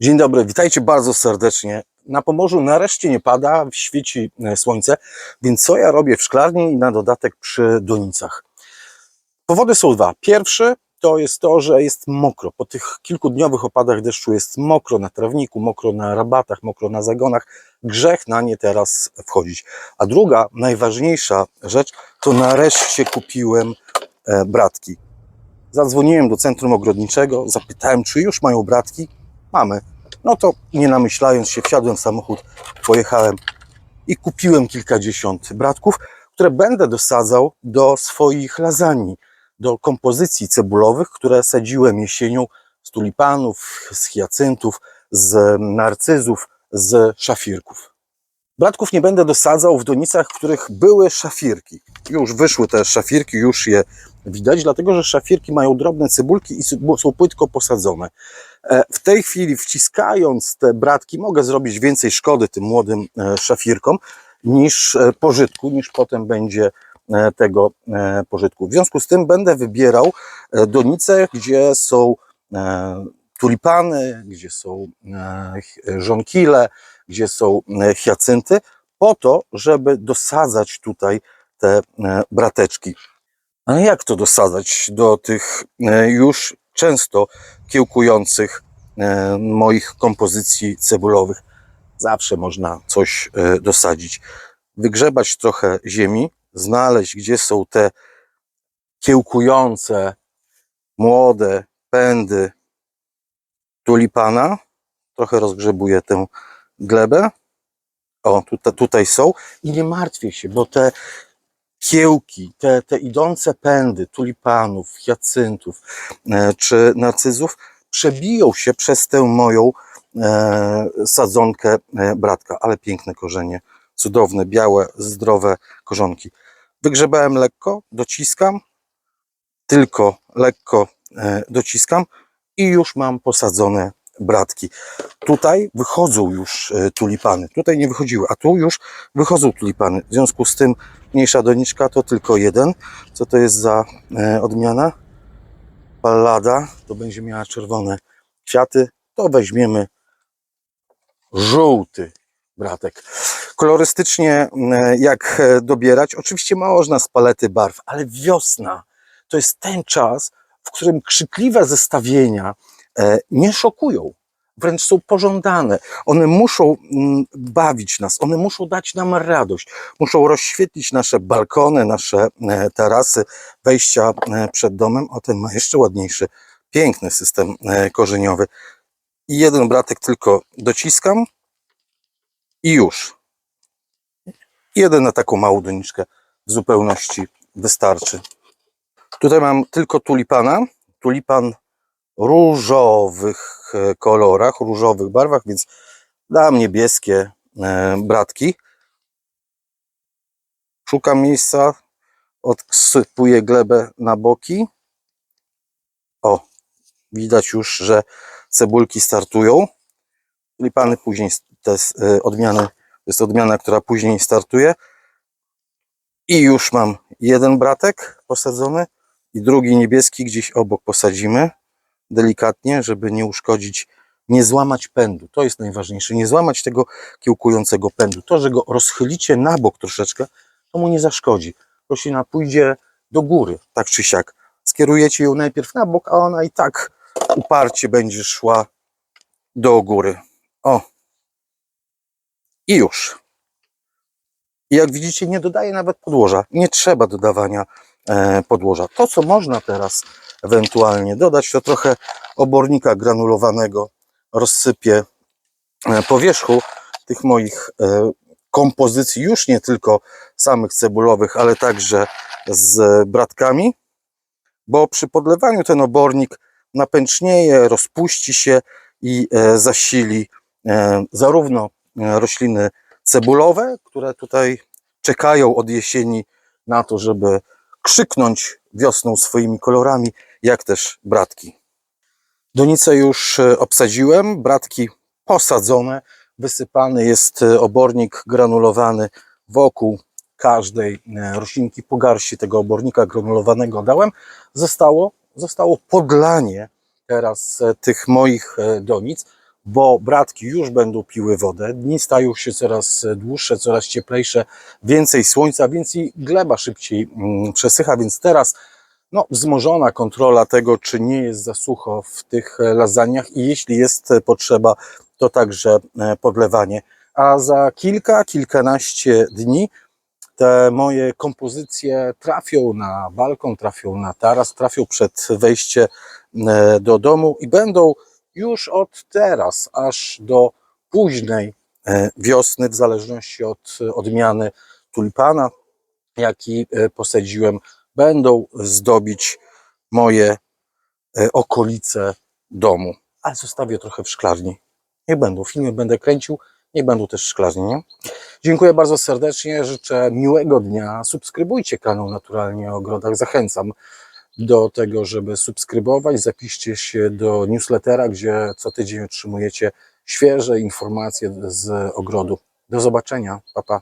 Dzień dobry, witajcie bardzo serdecznie. Na Pomorzu nareszcie nie pada, świeci e, słońce, więc co ja robię w szklarni i na dodatek przy donicach? Powody są dwa. Pierwszy to jest to, że jest mokro. Po tych kilkudniowych opadach deszczu jest mokro na trawniku, mokro na rabatach, mokro na zagonach. Grzech na nie teraz wchodzić. A druga, najważniejsza rzecz, to nareszcie kupiłem e, bratki. Zadzwoniłem do centrum ogrodniczego, zapytałem, czy już mają bratki. Mamy. No to nie namyślając się, wsiadłem w samochód, pojechałem i kupiłem kilkadziesiąt bratków, które będę dosadzał do swoich lasagne, do kompozycji cebulowych, które sadziłem jesienią z tulipanów, z hiacyntów, z narcyzów, z szafirków. Bratków nie będę dosadzał w donicach, w których były szafirki. Już wyszły te szafirki, już je widać, dlatego że szafirki mają drobne cebulki i są płytko posadzone. E, W tej chwili wciskając te bratki mogę zrobić więcej szkody tym młodym e, szafirkom niż e, pożytku, niż potem będzie tego pożytku. W związku z tym będę wybierał donice, gdzie są tulipany, gdzie są żonkile, gdzie są e, hiacynty, po to, żeby dosadzać tutaj te e, brateczki. Ale jak to dosadzać do tych e, już często kiełkujących moich kompozycji cebulowych? Zawsze można coś dosadzić. Wygrzebać trochę ziemi, znaleźć, gdzie są te kiełkujące, młode pędy tulipana. Trochę rozgrzebuję tę glebę. O, tutaj, tutaj są. I nie martwię się, bo te kiełki, te, te idące pędy tulipanów, hiacyntów e, czy narcyzów przebiją się przez tę moją e, sadzonkę e, bratka. Ale piękne korzenie, cudowne, białe, zdrowe korzonki. Wygrzebałem lekko, dociskam, tylko lekko e, dociskam i już mam posadzone bratki. Tutaj wychodzą już e, tulipany. Tutaj nie wychodziły, a tu już wychodzą tulipany. W związku z tym mniejsza doniczka to tylko jeden. Co to jest za e, odmiana? Pallada. To będzie miała czerwone kwiaty. To weźmiemy żółty bratek. Kolorystycznie e, jak dobierać? Oczywiście można z palety barw, ale wiosna to jest ten czas, w którym krzykliwe zestawienia nie szokują, wręcz są pożądane. One muszą mm, bawić nas, one muszą dać nam radość, muszą rozświetlić nasze balkony, nasze e, tarasy, wejścia e, przed domem. O ten ma jeszcze ładniejszy, piękny system e, korzeniowy. I jeden bratek tylko dociskam i już. Jeden na taką małą doniczkę w zupełności wystarczy. Tutaj mam tylko tulipana. Tulipan różowych e, kolorach, różowych barwach, więc dam niebieskie e, bratki. Szukam miejsca, odsypuję glebę na boki. O, widać już, że cebulki startują. Tulipany później, te e, odmiany, to jest odmiana, która później startuje. I już mam jeden bratek posadzony i drugi niebieski gdzieś obok posadzimy delikatnie, żeby nie uszkodzić, nie złamać pędu. To jest najważniejsze, nie złamać tego kiełkującego pędu. To, że go rozchylicie na bok troszeczkę, to mu nie zaszkodzi. Roślina pójdzie do góry, tak czy siak. Skierujecie ją najpierw na bok, a ona i tak uparcie będzie szła do góry. O. I już. I jak widzicie, nie dodaję nawet podłoża. Nie trzeba dodawania podłoża. To, co można teraz ewentualnie dodać, to trochę obornika granulowanego rozsypię e, po wierzchu tych moich e, kompozycji, już nie tylko samych cebulowych, ale także z bratkami, bo przy podlewaniu ten obornik napęcznieje, rozpuści się i e, zasili e, zarówno e, rośliny cebulowe, które tutaj czekają od jesieni na to, żeby krzyknąć wiosną swoimi kolorami, jak też bratki. Donice już e, obsadziłem, bratki posadzone, wysypany jest e, obornik granulowany wokół każdej e, roślinki po garści tego obornika granulowanego dałem. Zostało, zostało podlanie teraz tych moich donic bo bratki już będą piły wodę. Dni stają się coraz dłuższe, coraz cieplejsze, więcej słońca, więc i gleba szybciej mm, przesycha, więc teraz no, wzmożona kontrola tego, czy nie jest za sucho w tych lasagnach i jeśli jest potrzeba, to także e, podlewanie. A za kilka, kilkanaście dni te moje kompozycje trafią na balkon, trafią na taras, trafią przed wejście e, do domu i będą już od teraz aż do późnej e, wiosny, w zależności od odmiany tulipana, jaki e, posadziłem, będą zdobić moje e, okolice domu. Ale zostawię trochę w szklarni. Nie będą filmy, będę kręcił, nie będą też w szklarni. Nie? Dziękuję bardzo serdecznie, życzę miłego dnia. Subskrybujcie kanał Naturalnie o Ogrodach. Zachęcam do tego, żeby subskrybować. Zapiszcie się do newslettera, gdzie co tydzień otrzymujecie świeże informacje z ogrodu. Do zobaczenia. Pa, pa.